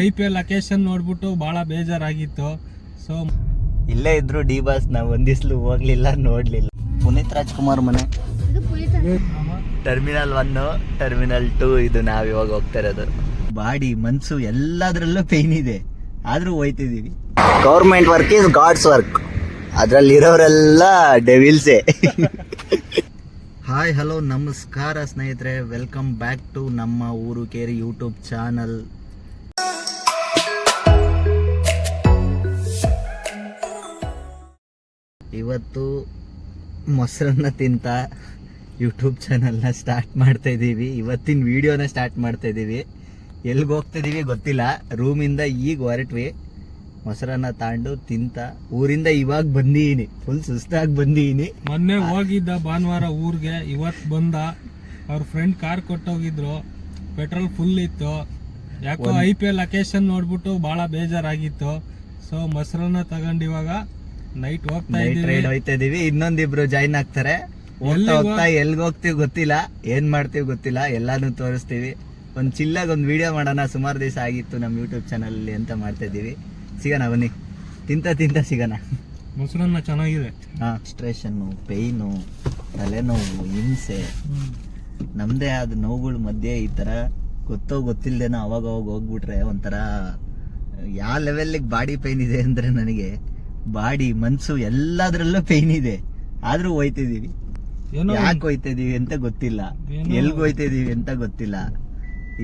I P L location ನೋಡ್ಬಿಟ್ಟು ಬಹಳ ಬೇಜಾರಾಗಿತ್ತು. So ಇಲ್ಲೇ ಇದ್ರು ಡಿ ಬಾಸ್ ನಾವು ಒಂದಿಸ್ಲು ಹೋಗ್ಲಿಲ್ಲ ನೋಡ್ಲಿಲ್ಲ. ಪುನೀತ್ ರಾಜ್ಕುಮಾರ್ ಮನೆ. ಟರ್ಮಿನಲ್ ಒನ್ ಟರ್ಮಿನಲ್ ಟೂ ಇದು ನಾವ್ ಇವಾಗ ಹೋಗ್ತಾ ಇರೋದು. ಬಾಡಿ ಮನ್ಸು ಎಲ್ಲದರಲ್ಲೂ ಪೇನ್ ಇದೆ. ಆದ್ರೂ ಹೋಯ್ತಿದೀವಿ. Government work is God's work ಅದ್ರಲ್ಲಿ ಇರೋರೆಲ್ಲ ಡೆವಿಲ್ಸೇ ಹಾಯ್ ಹಲೋ ನಮಸ್ಕಾರ ಸ್ನೇಹಿತರೆ. ವೆಲ್ಕಮ್ ಬ್ಯಾಕ್ ಟು ನಮ್ಮ ಊರು ಕೇರಿ ಯೂಟ್ಯೂಬ್ ಚಾನಲ್ ಇವತ್ತು ಮೊಸರನ್ನ ತಿಂತ ಯೂಟ್ಯೂಬ್ ಚಾನಲ್ನ ಸ್ಟಾರ್ಟ್ ಮಾಡ್ತಾ ಇದ್ದೀವಿ ಇವತ್ತಿನ ವಿಡಿಯೋನ ಸ್ಟಾರ್ಟ್ ಮಾಡ್ತಾ ಇದ್ದೀವಿ ಎಲ್ಲಿಗೆ ಹೋಗ್ತಾ ಇದೀವಿ ಗೊತ್ತಿಲ್ಲ. ರೂಮಿಂದ ಈಗ ಹೊರಟ್ವಿ. ಮೊಸರನ್ನ ತಾಂಡು ತಿಂತ ಊರಿಂದ ಇವಾಗ ಬಂದೀನಿ. ಫುಲ್ ಸುಸ್ತಾಗಿ ಬಂದೀನಿ. ಮೊನ್ನೆ ಹೋಗಿದ್ದ ಭಾನುವಾರ ಊರಿಗೆ ಇವತ್ತು ಬಂದ. ಅವ್ರ ಫ್ರೆಂಡ್ ಕಾರ್ ಕೊಟ್ಟೋಗಿದ್ರು. ಪೆಟ್ರೋಲ್ ಫುಲ್ ಇತ್ತು. ಯಾಕೋ ಐ ಪಿ ಎಲ್ ಲೊಕೇಶನ್ ನೋಡ್ಬಿಟ್ಟು ಬಹಳ ಬೇಜಾರಾಗಿತ್ತು. ಸೊ ಮೊಸರನ್ನ ತಗೊಂಡು ಇವಾಗ ನೈಟ್ ಹೋಗ್ತಾ ನೈಟ್ ಇದೀವಿ ರೈಡ್ ಹೋಯ್ತಾ ಇದೀವಿ ಇನ್ನೊಂದಿಬ್ರು ಜಾಯಿನ್ ಆಗ್ತಾರೆ. ಹೋಗ್ತಾ ಎಲ್ಲಿಗೆ ಹೋಗ್ತಾ ಎಲ್ಗ್ ಹೋಗ್ತೀವಿ ಗೊತ್ತಿಲ್ಲ. ಏನ್ ಮಾಡ್ತೀವಿ ಗೊತ್ತಿಲ್ಲ. ಎಲ್ಲಾನು ತೋರಿಸ್ತೀವಿ. ಒಂದ್ ಚಿಲ್ಲಾಗ ಒಂದ್ ವಿಡಿಯೋ ಮಾಡೋಣ. ಸುಮಾರು ದಿವಸ ಆಗಿತ್ತು ನಮ್ಮ ಯೂಟ್ಯೂಬ್ ಚಾನಲ್ ಅಲ್ಲಿ ಅಂತ ಮಾಡ್ತಾ ಇದೀವಿ ಸಿಗೋಣ ಬನ್ನಿ. ತಿಂತ ತಿಂತ ಸಿಗೋಣ. ಮೊಸರನ್ನ ಚೆನ್ನಾಗಿದೆ. ಹಾ ಸ್ಟ್ರೇಷನ್ನು ಪೇಯ್ನು ತಲೆನೋವು ಹಿಂಸೆ. ನಮ್ದೇ ಆದ ನೋವುಗಳ ಮಧ್ಯೆ ಈ ತರ ಗೊತ್ತೋ ಗೊತ್ತಿಲ್ಲದೇನೋ ಅವಾಗ ಅವಾಗ ಹೋಗ್ಬಿಟ್ರೆ ಒಂಥರ ಯಾವ ಲೆವೆಲ್ಗೆ ಬಾಡಿ ಪೈನ್ ಇದೆ ಅಂದ್ರೆ ನನಗೆ ಬಾಡಿ ಮನ್ಸು ಎಲ್ಲದ್ರಲ್ಲೂ ಪೈನ್ ಇದೆ. ಆದ್ರೂ ಹೋಯ್ತಿದೀವಿ. ಯಾಕೆ ಹೋಯ್ತಾ ಇದೀವಿ ಅಂತ ಗೊತ್ತಿಲ್ಲ. ಎಲ್ಗ್ ಹೋಯ್ತಾ ಇದೀವಿ ಅಂತ ಗೊತ್ತಿಲ್ಲ.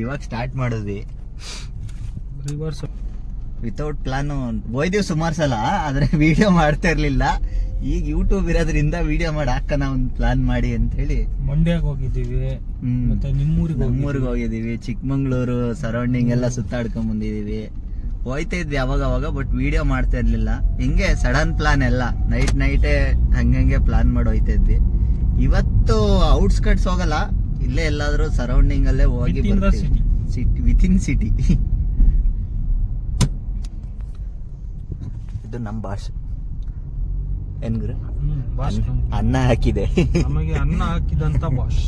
ಇವಾಗ ಸ್ಟಾರ್ಟ್ ಮಾಡಿದ್ವಿ. ರಿವರ್ಸ್ ವಿತೌಟ್ ಪ್ಲಾನ್ ಹೋಯ್ದೀವಿ ಸುಮಾರು ಸಲ ಆದ್ರೆ ವಿಡಿಯೋ ಮಾಡ್ತಾ ಇರ್ಲಿಲ್ಲ. ಈಗ ಯೂಟ್ಯೂಬ್ ಇರೋದ್ರಿಂದ ವಿಡಿಯೋ ಮಾಡಿ ಹಾಕೋಣ ಒಂದು ಪ್ಲಾನ್ ಮಾಡಿ ಅಂತ ಹೇಳಿ ಮಂಡ್ಯಕ್ಕೆ ಹೋಗಿದ್ದೀವಿ. ಮತ್ತೆ ನಿಮ್ಮೂರಿಗೆ ನಮ್ಮೂರಿಗೆ ಹೋಗಿದೀವಿ ಚಿಕ್ಕಮಂಗ್ಳೂರು ಸರೌಂಡಿಂಗ್ ಎಲ್ಲ ಸುತ್ತಾಡ್ಕೊಂಡ್ ಬಂದಿದೀವಿ ಹೋಯ್ತಾ ಇದ್ವಿ ಅವಾಗ ಅವಾಗ ಬಟ್ ವಿಡಿಯೋ ಮಾಡ್ತಾ ಇರ್ಲಿಲ್ಲ. ಹಿಂಗೆ ಸಡನ್ ಪ್ಲಾನ್ ಎಲ್ಲ. ನೈಟ್ ನೈಟೇ ಹಂಗಂಗೆ ಪ್ಲಾನ್ ಮಾಡಿ ಹೋಯ್ತಾ ಇದ್ವಿ. ಇವತ್ತು ಔಟ್ಸ್ಕಟ್ಸ್ ಹೋಗಲ್ಲ. ಇಲ್ಲೇ ಎಲ್ಲಾದ್ರೂ ಸರೌಂಡಿಂಗ್ ಅಲ್ಲೇ ಹೋಗಿ ಸಿಟಿ ವಿತಿನ್ ಸಿಟಿ ಇದು ನಮ್ಮ ಭಾಷೆ. ಅನ್ನ ಹಾಕಿದೆ. ನಮಗೆ ಅನ್ನ ಹಾಕಿದಂತ ಭಾಷೆ.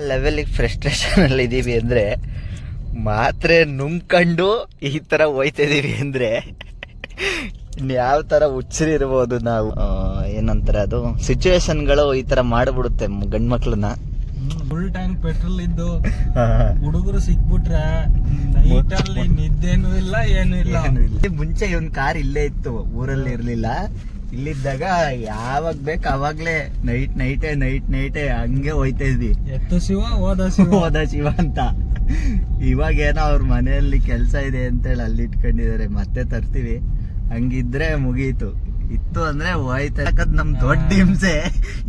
ಲೆವೆಲಿಗೆ ಫ್ರಸ್ಟ್ರೇಷನ್ ಅಲ್ಲಿ ಇದೀವಿ ಅಂದ್ರೆ ಮಾತ್ರೆ ನುಂಗ್ಕೊಂಡು ಈ ತರ ಹೋಯ್ತಿದೀವಿ ಅಂದ್ರೆ ಯಾವ ತರ ಹುಚ್ಚರಿರ್ಬೋದು ನಾವು. ಏನಂತಾರೆ ಅದು? ಸಿಚುವೇಶನ್ಗಳು ಈ ತರ ಮಾಡ್ಬಿಡುತ್ತೆ ಗಂಡ್ ಮಕ್ಳನ್ನ ಫುಲ್ ಟ್ಯಾಂಕ್ ಪೆಟ್ರೋಲ್ ಇದ್ದು ಹುಡುಗರು ಸಿಕ್ಬಿಟ್ರೆ ನೈಟಲ್ಲಿ ಅಲ್ಲಿ ನಿದ್ದೆನೂ ಇಲ್ಲ ಏನು ಇಲ್ಲ. ಏನು ಇಲ್ಲ. ಮುಂಚೆ ಇವನ್ ಕಾರ್ ಇಲ್ಲೇ ಇತ್ತು ಊರಲ್ಲಿ ಇರ್ಲಿಲ್ಲ. ಇಲ್ಲಿದ್ದಾಗ ಯಾವಾಗ ಬೇಕು ಅವಾಗ್ಲೇ ನೈಟ್ ನೈಟೇ ನೈಟ್ ನೈಟೇ ಹಂಗೆ ಹೋಯ್ತಾ ಇದ್ವಿ. ಎತ್ತು ಶಿವ ಹೋದ ಶಿವ. ಹೋದ ಶಿವ ಅಂತ. ಇವಾಗ ಏನೋ ಅವ್ರ ಮನೆಯಲ್ಲಿ ಕೆಲಸ ಇದೆ ಅಂತೇಳಿ ಅಲ್ಲಿ ಇಟ್ಕೊಂಡಿದ್ದಾರೆ ಮತ್ತೆ ತರ್ತೀವಿ. ಹಂಗಿದ್ರೆ ಮುಗೀತು. ಇತ್ತು ಅಂದ್ರೆ ಹೋಯ್ತು. ಯಾಕಂದ್ ನಮ್ ದೊಡ್ಡ ಹಿಂಸೆ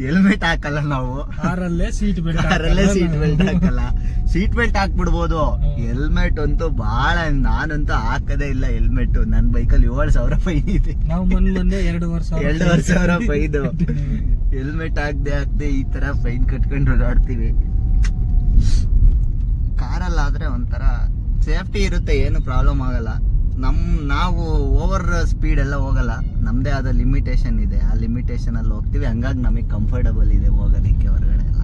ಹೆಲ್ಮೆಟ್ ಹಾಕಲ್ಲ ನಾವು. ಕಾರಲ್ಲೇ ಸೀಟ್ ಬೆಲ್ಟ್ ಕಾರಲ್ಲೇ ಸೀಟ್ ಬೆಲ್ಟ್ ಹಾಕಲ್ಲ. ಸೀಟ್ ಬೆಲ್ಟ್ ಹಾಕ್ಬಿಡ್ಬೋದು. ಹೆಲ್ಮೆಟ್ ಅಂತೂ ಬಹಳ ನಾನಂತೂ ಹಾಕದೇ ಇಲ್ಲ ಹೆಲ್ಮೆಟ್ ನನ್ನ ಬೈಕಲ್ಲಿ ಏಳು ಸಾವಿರ ಫೈನ್ ಇದೆ. ನಾವು ಮೊನ್ನೆ ಮೊನ್ನೆ ಎರಡು ವರ್ಷ ಸಾವಿರ ಫೈನ್. ಹೆಲ್ಮೆಟ್ ಹಾಕ್ದೆ ಹಾಕ್ದೆ ಈ ತರ ಫೈನ್ ಕಟ್ಕೊಂಡು ಓಡಾಡ್ತೀವಿ. ಕಾರಲ್ಲಾದ್ರೆ ಒಂಥರ ಸೇಫ್ಟಿ ಇರುತ್ತೆ ಏನು ಪ್ರಾಬ್ಲಮ್ ಆಗಲ್ಲ. ನಮ್ ನಾವು ಓವರ್ ಸ್ಪೀಡ್ ಎಲ್ಲ ಹೋಗಲ್ಲ. ನಮ್ದೇ ಆದ ಲಿಮಿಟೇಷನ್ ಇದೆ. ಆ ಲಿಮಿಟೇಷನ್ ಅಲ್ಲಿ ಹೋಗ್ತೀವಿ. ಹಂಗಾಗಿ ನಮಗೆ ಕಂಫರ್ಟಬಲ್ ಇದೆ ಹೋಗೋದಕ್ಕೆ ಹೊರಗಡೆ ಎಲ್ಲ.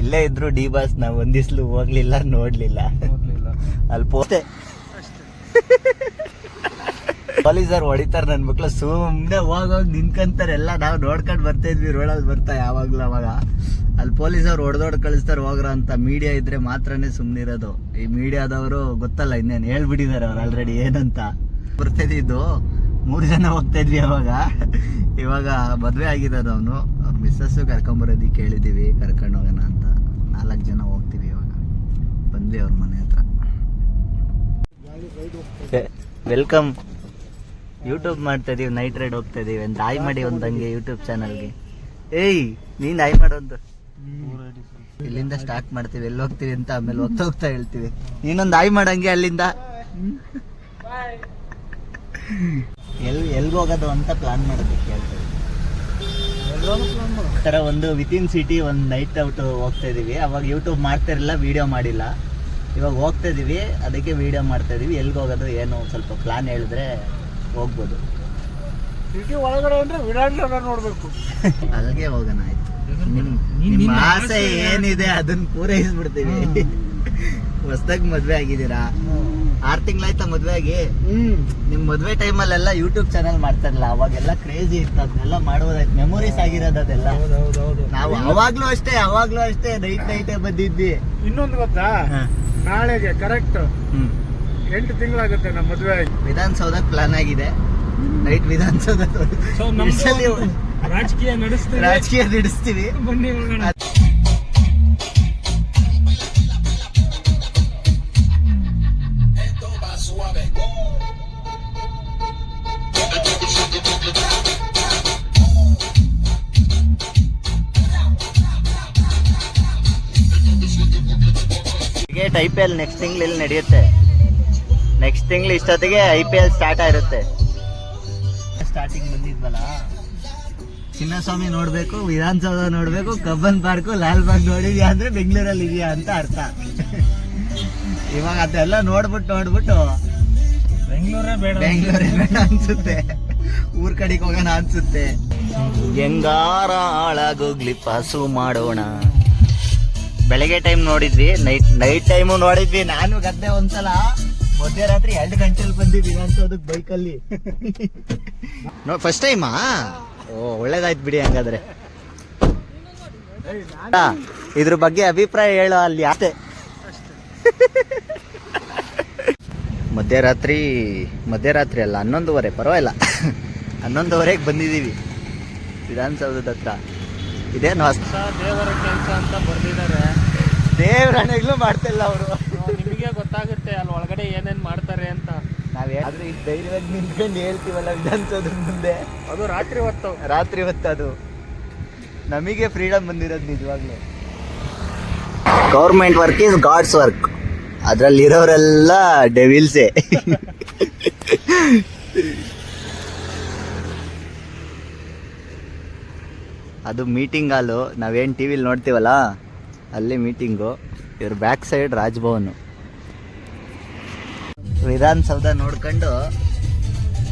ಇಲ್ಲೇ ಇದ್ರು ಡಿ ಬಾಸ್ ನಾವು ಒಂದಿಸ್ಲು ಹೋಗ್ಲಿಲ್ಲ ನೋಡ್ಲಿಲ್ಲ. ಅಲ್ಲಿ ಪೋತೆ ಪೊಲೀಸರು ಹೊಡಿತಾರೆ ನನ್ನ ಮಕ್ಳು. ಸುಮ್ಮನೆ ಹೋಗೋಗಿ ನಿಂತ್ಕಂತಾರೆ ಎಲ್ಲ. ನಾವು ನೋಡ್ಕೊಂಡು ಬರ್ತಾ ಇದ್ವಿ ರೋಡಲ್ಲಿ ಬರ್ತಾ ಯಾವಾಗ್ಲೂ ಅವಾಗ. ಅಲ್ಲಿ ಪೊಲೀಸರು ಹೊಡೆದೋಡ್ ಕಳಿಸ್ತಾರೆ ಹೋಗ್ರ ಅಂತ ಮೀಡಿಯಾ ಇದ್ರೆ ಮಾತ್ರನೇ ಸುಮ್ಮನಿರೋದು ಈ ಮೀಡಿಯಾದವರು ಗೊತ್ತಲ್ಲ ಇನ್ನೇನು ಹೇಳ್ಬಿಟ್ಟಿದ್ದಾರೆ ಅವ್ರು ಆಲ್ರೆಡಿ ಏನಂತ. ಬರ್ತಿದ್ದು ಮೂರು ಜನ ಹೋಗ್ತಾ ಇದ್ವಿ ಅವಾಗ. ಇವಾಗ ಮದುವೆ ಆಗಿದ್ದಾರೆ ಅವನು. ಅವ್ರ ಮಿಸ್ಸಸ್ಸು ಕರ್ಕೊಂಬರೋದಕ್ಕೆ ಕೇಳಿದ್ದೀವಿ ಕರ್ಕೊಂಡು ಹೋಗೋಣ ಅಂತ. ನಾಲ್ಕು ಜನ ಹೋಗ್ತೀವಿ ಇವಾಗ. ಬಂದ್ವಿ ಅವ್ರ ಮನೆ ಹತ್ರ. ವೆಲ್ಕಮ್ ಯೂಟ್ಯೂಬ್ ಮಾಡ್ತಾ ಇದೀವಿ ನೈಟ್ ರೈಡ್ ಹೋಗ್ತಾ ಇದೀವಿ ಅಂತ ಆಯ್ ಮಾಡಿ ಒಂದಂಗೆ ಯೂಟ್ಯೂಬ್ ಚಾನಲ್ಗೆ ಏಯ್ ನೀನು ಆಯ್ ಮಾಡೊಂದು ಇಲ್ಲಿಂದ ಸ್ಟಾರ್ಟ್ ಮಾಡ್ತೀವಿ, ಎಲ್ಲಿ ಹೋಗ್ತೀವಿ ಅಂತ ಆಮೇಲೆ ಹೋಗ್ತಾ ಹೋಗ್ತಾ ಹೇಳ್ತೀವಿ. ಇನ್ನೊಂದು ಆಯ್ ಮಾಡಂಗೆ ಅಲ್ಲಿಂದ. ಎಲ್, ಎಲ್ಗ್ ಹೋಗೋದು ಅಂತ ಪ್ಲಾನ್ ಮಾಡೋದಕ್ಕೆ ಹೇಳ್ತೀವಿ ವಿತ್ ಒಂದು ವಿತಿನ್ ಸಿಟಿ ಒಂದು ನೈಟ್ ಔಟ್ ಹೋಗ್ತಾ ಇದೀವಿ. ಅವಾಗ ಯೂಟ್ಯೂಬ್ ಮಾಡ್ತಾ ಇರಲಿಲ್ಲ ವಿಡಿಯೋ ಮಾಡಿಲ್ಲ. ಇವಾಗ ಹೋಗ್ತಾ ಇದೀವಿ, ಅದಕ್ಕೆ ವಿಡಿಯೋ ಮಾಡ್ತಾ ಇದೀವಿ. ಎಲ್ಲಿಗೆ ಹೋಗೋದು, ಏನು, ಸ್ವಲ್ಪ ಪ್ಲಾನ್ ಹೇಳಿದ್ರೆ ಹೋಗ್ಬೋದು. ಸಿಟಿ ಒಳಗಡೆ ಅಂದ್ರೆ ವಿರಾಟ್ ನೋಡ್ಬೇಕು. ಅಲ್ಲಿಗೆ ಹೋಗೋಣ ಆಯ್ತು. ನಿಮ್ ನಿಮ್ಮ ಆಸೆ ಏನಿದೆ ಅದನ್ನ ಪೂರೈಸ್ಬಿಡ್ತೀವಿ. ಹೊಸ್ದಾಗ್ ಮದ್ವೆ ಆಗಿದ್ದೀರಾ? ಆರ್ ತಿಂಗಳಾಯ್ತಾ ಮದ್ವೆ ಆಗಿ ನಿಮ್ ಮದ್ವೆ ಟೈಮಲ್ಲೆಲ್ಲ ಯೂಟ್ಯೂಬ್ ಚಾನಲ್ ಮಾಡ್ತಾರಲ್ಲ ಅವಾಗೆಲ್ಲ ಕ್ರೇಜಿ ಇತ್ತು. ಅದನ್ನೆಲ್ಲ ಮಾಡೋದಾಯ್ತು. ಮೆಮೊರೀಸ್ ಆಗಿರೋದು ಅದೆಲ್ಲ. ನಾವು ಅವಾಗ್ಲೂ ಅಷ್ಟೇ ಅವಾಗ್ಲೂ ಅಷ್ಟೇ ನೈಟ್ ನೈಟೇ ಬಂದಿದ್ವಿ. ಇನ್ನೊಂದು ಗೊತ್ತಾ? ನಾಳೆಗೆ ಕರೆಕ್ಟ್ ಎಂಟು ತಿಂಗಳಾಗುತ್ತೆ ನಮ್ಮ ಮದುವೆ ಆಗಿ ವಿಧಾನಸೌಧ ಪ್ಲಾನ್ ಆಗಿದೆ. ನೈಟ್ ವಿಧಾನಸೌಧ. ರಾಜಕೀಯ ನಡೆಸ್ತೀವಿ. ರಾಜಕೀಯ ನಡೆಸ್ತೀವಿ. ಬನ್ನಿ ಐ ಪಿ ಎಲ್ ನೆಕ್ಸ್ಟ್ ತಿಂಗಳಲ್ಲಿ ನಡೆಯುತ್ತೆ. ನೆಕ್ಸ್ಟ್ ತಿಂಗಳು ಇಷ್ಟೊತ್ತಿಗೆ ಐ ಪಿ ಎಲ್ ಸ್ಟಾರ್ಟ್ ಆಗಿರುತ್ತೆ. ಸ್ಟಾರ್ಟಿಂಗ್ ಬಂದಿದ್ವಲ್ಲ? ಚಿನ್ನಸ್ವಾಮಿ ನೋಡಬೇಕು ವಿಧಾನಸೌಧ ನೋಡಬೇಕು ಕಬ್ಬನ್ ಪಾರ್ಕು ಲಾಲ್ ಬಾಗ್ ನೋಡಿದ್ಯಾ ಅಂದರೆ ಬೆಂಗಳೂರಲ್ಲಿ ಇದೆಯಾ ಅಂತ ಅರ್ಥ. ಇವಾಗ ಅದೆಲ್ಲ ನೋಡ್ಬಿಟ್ಟು ನೋಡ್ಬಿಟ್ಟು ಬೆಂಗಳೂರೇ ಬೇಡ ಬೆಂಗಳೂರೇ ಬೇಡ ಅನ್ಸುತ್ತೆ. ಊರ್ ಕಡೆಗೆ ಹೋಗೋಣ ಅನ್ಸುತ್ತೆ. ಹೆಂಗಾರ ಹಾಳಾಗೋಗ್ಲಿ ಪಾಸು ಮಾಡೋಣ. ಬೆಳಗ್ಗೆ ಟೈಮ್ ನೋಡಿದ್ವಿ ನೈಟ್ ನೈಟ್ ಟೈಮು ನೋಡಿದ್ವಿ. ನಾನು ಗದ್ದೆ ಒಂದ್ಸಲ ಮಧ್ಯರಾತ್ರಿ ಎರಡು ಗಂಟೆಲಿ ಬಂದ್ವಿ ಅದಕ್ಕೆ ಬೈಕಲ್ಲಿ ನೋ ಫಸ್ಟ್ ಟೈಮಾ ಓ ಒಳ್ಳೇದಾಯ್ತು ಬಿಡಿ ಹಂಗಾದ್ರೆ. ಇದ್ರ ಬಗ್ಗೆ ಅಭಿಪ್ರಾಯ ಹೇಳೋ ಅಲ್ಲಿ ಯಾತೆ. ಮಧ್ಯರಾತ್ರಿ ಮಧ್ಯರಾತ್ರಿ ಅಲ್ಲ ಹನ್ನೊಂದುವರೆ ಪರವಾಗಿಲ್ಲ. ಹನ್ನೊಂದುವರೆಗೆ ಬಂದಿದ್ದೀವಿ ವಿಧಾನಸೌಧದ ಹತ್ರ. ಇದೇನು ಹೊಸ ದೇವರ ಕೆಲಸ ಅಂತ ಬರ್ತಿದ್ದಾರೆ ದೇವ್ರ ಹಣೆಗ್ಲೂ ಮಾಡ್ತಿಲ್ಲ ಅವರು. ನಿಮಗೆ ಗೊತ್ತಾಗುತ್ತೆ ಅಲ್ಲಿ ಒಳಗಡೆ ಏನೇನ್ ಮಾಡ್ತಾರೆ ಅಂತ. ನಾವೇ ಆದ್ರೆ ಧೈರ್ಯವಾಗಿ ನಿಂತ್ಕೊಂಡು ಹೇಳ್ತೀವಲ್ಲ ವಿಧಾನಸೌಧದ ಮುಂದೆ? ಅದು ರಾತ್ರಿ ಹೊತ್ತು. ರಾತ್ರಿ ಹೊತ್ತು ಅದು. ನಮಗೆ ಫ್ರೀಡಮ್ ಬಂದಿರೋದು ನಿಜವಾಗ್ಲೂ. Government work is God's work ಅದ್ರಲ್ಲಿ ಇರೋರೆಲ್ಲ ಡೆವಿಲ್ಸೇ ಅದು ಮೀಟಿಂಗ್ ಹಾಲು ನಾವೇನು ಟಿ ವಿಲಿ ನೋಡ್ತೀವಲ್ಲ? ಅಲ್ಲಿ ಮೀಟಿಂಗು ಇವ್ರ ಬ್ಯಾಕ್ ಸೈಡ್ ರಾಜ್ಭವನ್. ವಿಧಾನಸೌಧ ನೋಡ್ಕೊಂಡು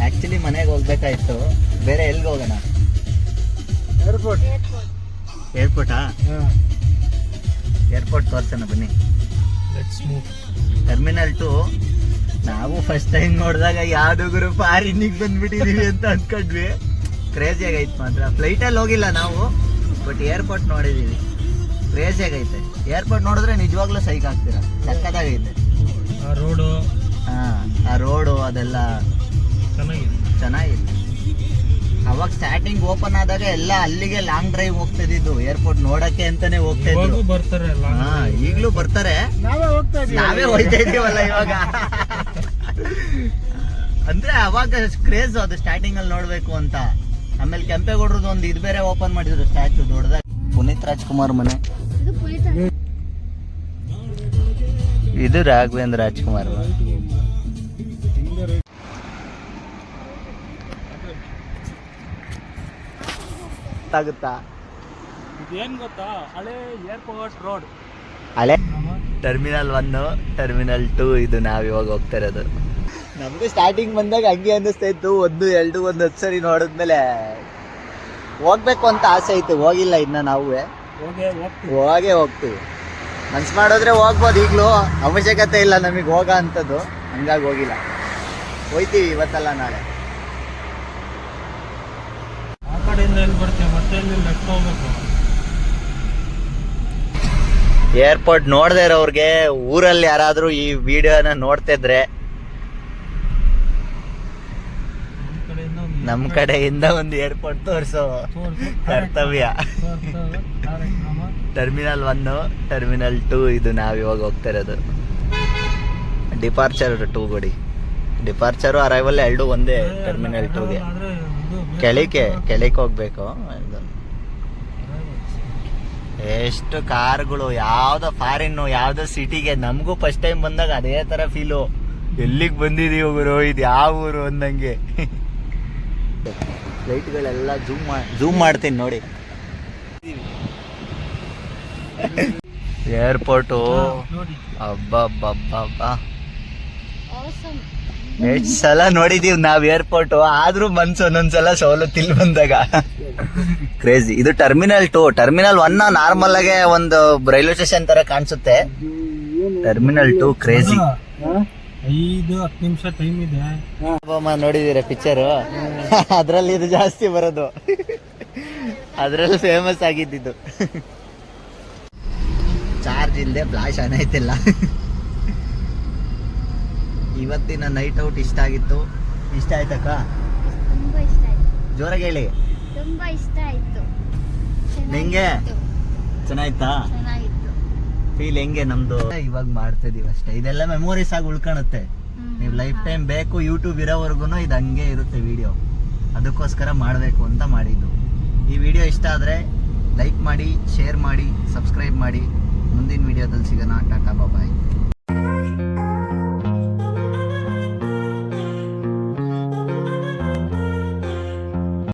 ಆ್ಯಕ್ಚುಲಿ ಮನೆಗೆ ಹೋಗ್ಬೇಕಾಯ್ತು. ಬೇರೆ ಎಲ್ಲಿಗೆ ಹೋಗೋಣ? ಏರ್ಪೋರ್ಟ್ ಏರ್ಪೋರ್ಟಾ ಏರ್ಪೋರ್ಟ್ ತೋರ್ಸೋಣ ಬನ್ನಿ. ಟರ್ಮಿನಲ್ ಟು ನಾವು ಫಸ್ಟ್ ಟೈಮ್ ನೋಡಿದಾಗ ಯಾವ್ದು ಗುರು ಫಾರಿನಿಗೆ ಬಂದ್ಬಿಟ್ಟಿದೀವಿ ಅಂತ ಅನ್ಕೊಂಡ್ವಿ. ಕ್ರೇಜಿ ಆಗೈತೆ ಮಾತ್ರ. ಫ್ಲೈಟಲ್ಲಿ ಹೋಗಿಲ್ಲ ನಾವು ಬಟ್ ಏರ್ಪೋರ್ಟ್ ನೋಡಿದೀವಿ. ಕ್ರೇಜಿ ಆಗೈತೆ. ಏರ್ಪೋರ್ಟ್ ನೋಡಿದ್ರೆ ನಿಜವಾಗ್ಲೂ ಸೈಕ್ ಆಗ್ತೀರಾ? ಸಕ್ಕತ್ತಾಗೈತೆ ಆ ರೋಡು ಆ ರೋಡು ಅದೆಲ್ಲ ಚೆನ್ನಾಗಿದೆ. ಚೆನ್ನಾಗಿತ್ತು ಅವಾಗ ಸ್ಟಾರ್ಟಿಂಗ್ ಓಪನ್ ಆದಾಗ ಎಲ್ಲ ಅಲ್ಲಿಗೆ ಲಾಂಗ್ ಡ್ರೈವ್ ಹೋಗ್ತಿದ್ದು ಏರ್ಪೋರ್ಟ್ ನೋಡಕ್ಕೆ ಅಂತಾನೆ ಹೋಗ್ತಾ ಇದ್ರು. ಬರ್ತಾರೆ ಈಗ್ಲೂ ಬರ್ತಾರೆ. ನಾವೇ ಹೋಗ್ತಾ ಇದೀವಲ್ಲ ಇವಾಗ. ಅಂದ್ರೆ ಅವಾಗ ಕ್ರೇಜ್ ಅದು ಸ್ಟಾರ್ಟಿಂಗ್ ಅಲ್ಲಿ ನೋಡ್ಬೇಕು ಅಂತ. ಆಮೇಲೆ ಕೆಂಪೇಗೌಡ್ರದ್ದು ಒಂದು ಇದು ಬೇರೆ ಓಪನ್ ಮಾಡಿದ್ರು ಸ್ಟ್ಯಾಚು ದೊಡ್ಡದಾಗ. ಪುನೀತ್ ರಾಜ್ಕುಮಾರ್ ಮನೆ. ಇದು ರಾಘವೇಂದ್ರ ರಾಜ್ಕುಮಾರ್ ಆಗುತ್ತಾ ಇದೇನು ಗೊತ್ತಾ? ಹಳೆ ಏರ್ಪೋರ್ಟ್ ರೋಡ್ ಹಳೆ ಟರ್ಮಿನಲ್ ಒನ್ ಟರ್ಮಿನಲ್ ಟೂ ಇದು ನಾವು ಇವಾಗ ಹೋಗ್ತಾ ಇರೋದು. ನಮಗೂ ಸ್ಟಾರ್ಟಿಂಗ್ ಬಂದಾಗ ಹಂಗೆ ಅನ್ನಿಸ್ತಾ ಇತ್ತು. ಒಂದು ಎರಡು ಒಂದು ಹತ್ತು ಸರಿ ನೋಡಿದ್ಮೇಲೆ ಹೋಗ್ಬೇಕು ಅಂತ ಆಸೆ ಇತ್ತು. ಹೋಗಿಲ್ಲ ಇನ್ನು ನಾವು. ಹೋಗೇ ಹೋಗ್ತೀವಿ. ಹೋಗೇ ಹೋಗ್ತೀವಿ. ಮನ್ಸು ಮಾಡಿದ್ರೆ ಹೋಗ್ಬೋದು ಈಗಲೂ. ಅವಶ್ಯಕತೆ ಇಲ್ಲ ನಮಗೆ ಹೋಗ ಅಂಥದ್ದು. ಹಂಗಾಗಿ ಹೋಗಿಲ್ಲ. ಹೋಯ್ತೀವಿ ಇವತ್ತಲ್ಲ ನಾಳೆ ಆ ಕಡೆಯಿಂದ ಎಲ್ಲಿ ಏರ್ಪೋರ್ಟ್ ನೋಡದೇ ಇರೋರ್ಗೆ ಊರಲ್ಲಿ ಯಾರಾದರೂ ಈ ವಿಡಿಯೋನ ನೋಡ್ತಿದ್ರೆ ನಮ್ ಕಡೆಯಿಂದ ಒಂದು ಏರ್ಪೋರ್ಟ್ ತೋರಿಸೋ. ಕರ್ತವ್ಯ. ಟರ್ಮಿನಲ್ ಒನ್ ಟರ್ಮಿನಲ್ ಟೂ ಇದು ನಾವು ಇವಾಗ ಹೋಗ್ತಾ ಇರೋದು ಡಿಪಾರ್ಚರ್ ಟೂ ಗುಡಿ ಡಿಪಾರ್ಚರ್ ಅರೈವಲ್ ಎರಡು ಒಂದೇ ಟರ್ಮಿನಲ್ ಟೂಗೆ ಕೆಳಕ್ಕೆ ಕೆಳಕ್ಕೆ ಹೋಗ್ಬೇಕು. ಎಷ್ಟು ಕಾರ್ಗಳು ಯಾವ್ದೋ ಫಾರಿನ್ನು ಯಾವ್ದೋ ಸಿಟಿಗೆ ನಮಗೂ ಫಸ್ಟ್ ಟೈಮ್ ಬಂದಾಗ ಅದೇ ತರ ಫೀಲು ಎಲ್ಲಿಗೆ ಬಂದಿದೀವಿ ಗುರು ಇದು ಯಾವ ಊರು ಅಂದಂಗೆ. ಲೈಟ್ಗಳೆಲ್ಲ ಜೂಮ್ ಜೂಮ್ ಮಾಡ್ತೀನಿ ನೋಡಿ. ಏರ್ಪೋರ್ಟು ನೋಡಿ. ಅಬ್ಬಬ್ಬಬ್ಬಬ್ಬ. ಎಷ್ಟ್ ಸಲ ನೋಡಿದೀವಿ ನಾವ್ ಏರ್ಪೋರ್ಟ್ ಆದ್ರೂ ಮನ್ಸು ಒಂದೊಂದ್ಸಲ ಸವಲತ್ತಿಲ್ ಬಂದಾಗ. ಕ್ರೇಜಿ ಇದು terminal two terminal one normal ಆಗಿ ಒಂದು ರೈಲ್ವೆ ಸ್ಟೇಷನ್ ತರ ಕಾಣಿಸುತ್ತೆ. ಟರ್ಮಿನಲ್ ಟು ಕ್ರೇಜಿ ಐದು ಹತ್ತು ನಿಮಿಷ ಟೈಮ್ ಇದೆ. ನೋಡಿದೀರ ಪಿಕ್ಚರು ಅದ್ರಲ್ಲಿ ಇದು ಜಾಸ್ತಿ ಬರೋದು. ಅದ್ರಲ್ಲಿ ಫೇಮಸ್ ಆಗಿದ್ದಿದ್ದು. ಚಾರ್ಜ್ ಇಲ್ಲದೆ ಫ್ಲಾಶ್ ಆನ್ ಆಯ್ತಿಲ್ಲ. ಇವತ್ತಿನ ನೈಟ್ ಔಟ್ ಇಷ್ಟ ಆಗಿತ್ತು? ಇಷ್ಟ ಆಯ್ತಕ್ಕ? ತುಂಬಾ ಇಷ್ಟ ಆಯ್ತು. ಜೋರಾಗಿ ಹೇಳಿ. ತುಂಬಾ ಇಷ್ಟ ಆಯ್ತು. ನಿಂಗೆ? ಚೆನ್ನಾಯ್ತಾ? ಚೆನ್ನಾಗಿತ್ತು. ಫೀಲ್ ಹೆಂಗೆ ನಮ್ದು? ಇವಾಗ ಮಾಡ್ತಾ ಇದೀವಿ ಅಷ್ಟೇ. ಇದೆಲ್ಲ ಮೆಮೊರೀಸ್ ಆಗಿ ಉಳ್ಕೊಳುತ್ತೆ. ನೀವು ಲೈಫ್ ಟೈಮ್ ಬೇಕು ಯೂಟ್ಯೂಬ್ ಇರೋವರೆಗೂ ಇದು ಹಂಗೆ ಇರುತ್ತೆ ವಿಡಿಯೋ ಅದಕ್ಕೋಸ್ಕರ ಮಾಡಬೇಕು ಅಂತ ಮಾಡಿದ್ದು. ಈ ವಿಡಿಯೋ ಇಷ್ಟ ಆದರೆ ಲೈಕ್ ಮಾಡಿ ಶೇರ್ ಮಾಡಿ ಸಬ್ಸ್ಕ್ರೈಬ್ ಮಾಡಿ. ಮುಂದಿನ ವಿಡಿಯೋದಲ್ಲಿ ಸಿಗೋಣ. ಟಾಟಾ ಬಾಯ್